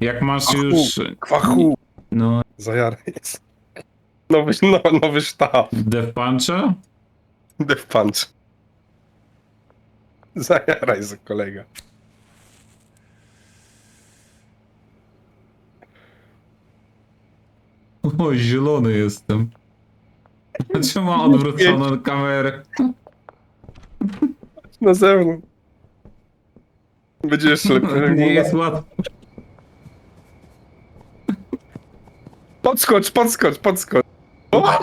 Jak masz Kwachu, już... Kwachu! No, Zajaraj jest. Nowy, no, nowy sztab. Death Puncha? Death Punch. Zajaraj za kolega. O, zielony jestem. Czemu ma odwróconą kamerę? Na zewnątrz. Będzie jeszcze lepiej. Nie jest łatwo. Podskocz, podskocz, podskocz. O!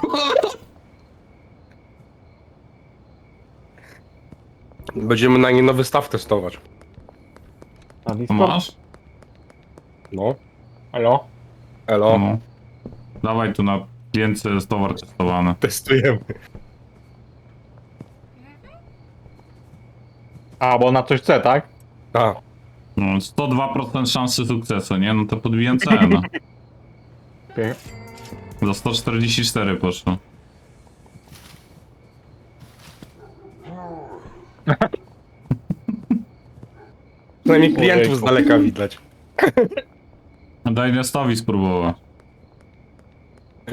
Będziemy na nie nowy staw testować. Masz? No. Halo? Elo. No. Dawaj tu na pięce jest towar testowany. Testujemy. A, bo na coś chce, tak? A, No, 102% szansy sukcesu, nie? No to podbiję cenę. Okej. Za 144 poszło. przynajmniej klientów z daleka widać. Daj Nestowi spróbować.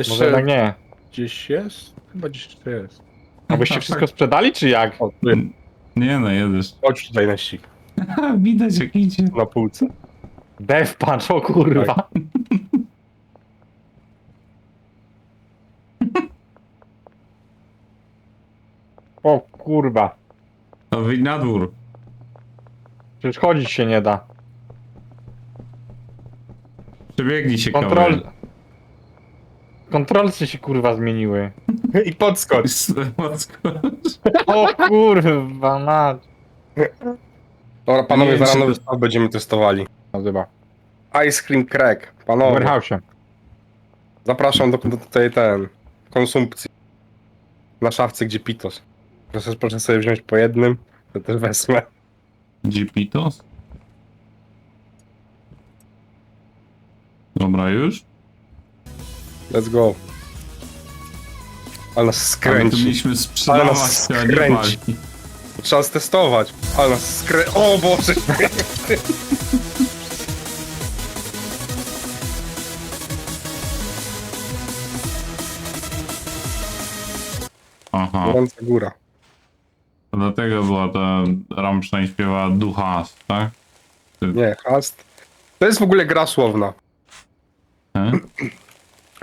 Może jednak nie. gdzieś jest? Chyba gdzieś tu jest. A byście wszystko sprzedali, czy jak? O. Nie no, jedziesz. Chodź tutaj na ścig. Widać jak idzie. Na półce. Death Punch, o kurwa. O kurwa. To wyjdź na dwór. Przecież chodzić się nie da. Przebiegnij się Kontrol... kawałek. Kontrolcy się kurwa zmieniły. I podskocz. O kurwa, mać. Dobra, panowie, Nie zaraz czy nowy staw będziemy testowali. Nazywa. Ice Cream Crack. W Panowie, warehouse'ie. zapraszam do, do tutaj ten, konsumpcji. Na szafce, gdzie pitos. Proszę, proszę sobie wziąć po jednym, to też wezmę. Gipitos? Dobra, już? Let's go. Ale nas Ale tu skręci. mieliśmy Ale sprzedawać, nas skręci. Trzeba stestować. Ale nas skrę... O Boże! Aha, Gorąca góra. To dlatego była ta Rammstein śpiewa Ducha, tak? Nie, hast. To jest w ogóle gra słowna. E?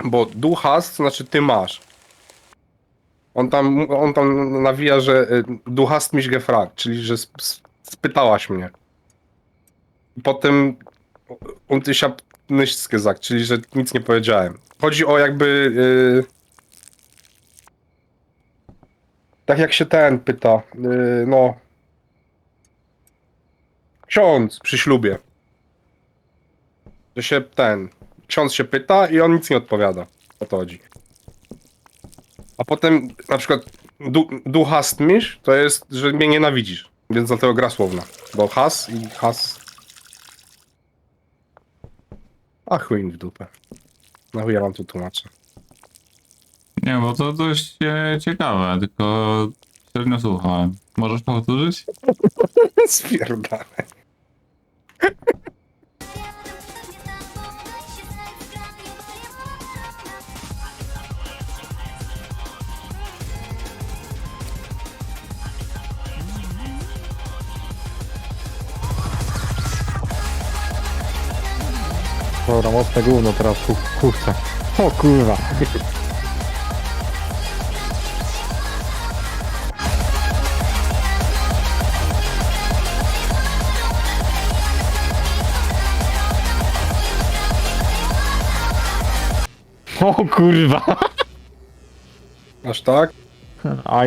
Bo du hast, to znaczy ty masz. On tam, on tam nawija, że y, du hast mich gefragt, czyli że sp- sp- spytałaś mnie. Potem und ich hab nichts gesagt, czyli że nic nie powiedziałem. Chodzi o jakby... y, tak jak się ten pyta, y, no... Ksiądz przy ślubie. Że się ten... Ksiądz się pyta i on nic nie odpowiada. O to chodzi. A potem na przykład du, du hast mich to jest, że mnie nienawidzisz. Więc dlatego gra słowna. Bo has i has. A chuj w dupę. Na chuj ja wam tu tłumaczę. Nie, bo to dość e, ciekawe, tylko średnio słuchałem. Możesz powtórzyć? Spierdane. Dobra, mocne gówno teraz ku- kurczę. O kurwa. O kurwa. Aż tak?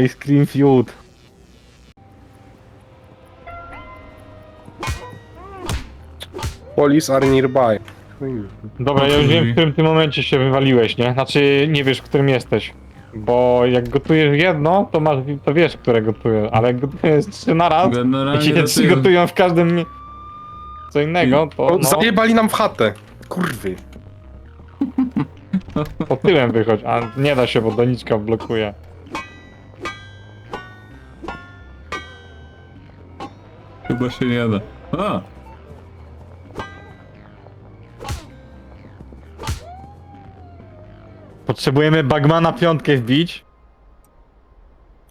Ice Cream Feud. Police are nearby. Dobra, ja już wiem, w którym tym momencie się wywaliłeś, nie? Znaczy, nie wiesz, w którym jesteś. Bo jak gotujesz jedno, to masz, to wiesz, które gotujesz, ale jak gotujesz trzy na raz, i Generalnie ci te trzy gotują w każdym mi- co innego, to O, no, Zajebali nam w chatę. Kurwy. Po tyłem wychodź, a nie da się, bo doniczka blokuje. Chyba się nie da. A! Potrzebujemy Bagmana piątkę wbić.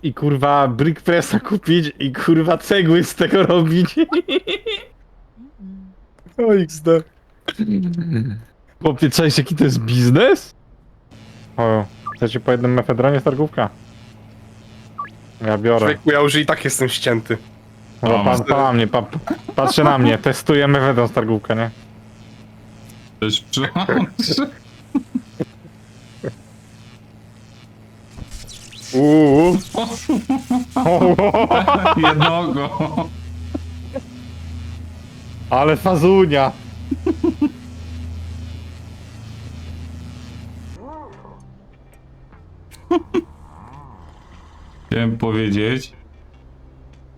I kurwa brickpressa kupić i kurwa cegły z tego robić. O, XD. Chłopie, cześć, jaki to jest biznes? O, chcecie po jednym mefedronie z targówka? Ja biorę. Człowieku, ja już i tak jestem ścięty. No, pan, pan na mnie, pa, patrzy na mnie, testuje mefedron z targówka, nie? Też. Uuu. Jednego. Ale fazunia! Chciałem powiedzieć,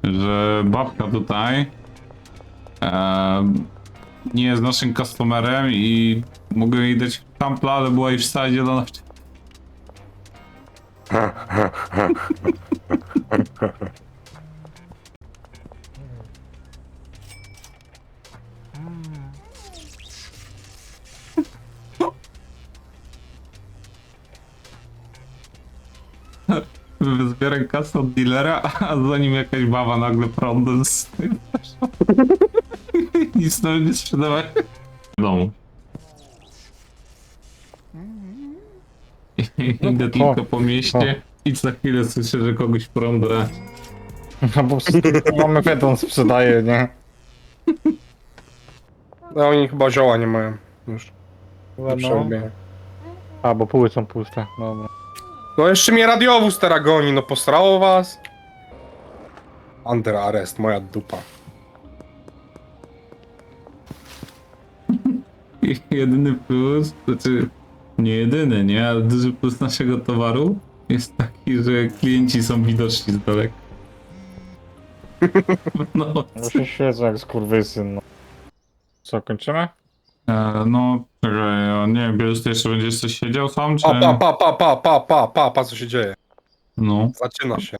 że babka tutaj e, nie jest naszym customerem i mogę jej dać tampla, ale była już w stanie zielona. Zbieram kasę od dealera, a za nim jakaś baba nagle prądem z tym. Nic nawet nie sprzedawaj. W domu. Idę tylko po mieście i za chwilę słyszę, że kogoś prądem. No bo mam mefedron sprzedaje, nie? No oni chyba zioła nie mają już. No. przerobienia. A, bo póły są puste, dobra. No jeszcze mnie radiowóz teraz goni, no posrało was? Under arrest, moja dupa. Jedyny plus, znaczy nie jedyny, nie, ale duży plus naszego towaru jest taki, że klienci są widoczni z daleka. No, No się świecę jak skurwysyn, no. Co, kończymy? E, no, czekaj, ja nie wiem, Bielus, ty jeszcze będziesz coś siedział sam, czy... Pa, pa, pa, pa, pa, pa, pa, pa, pa, co się dzieje? No, Zaczyna się.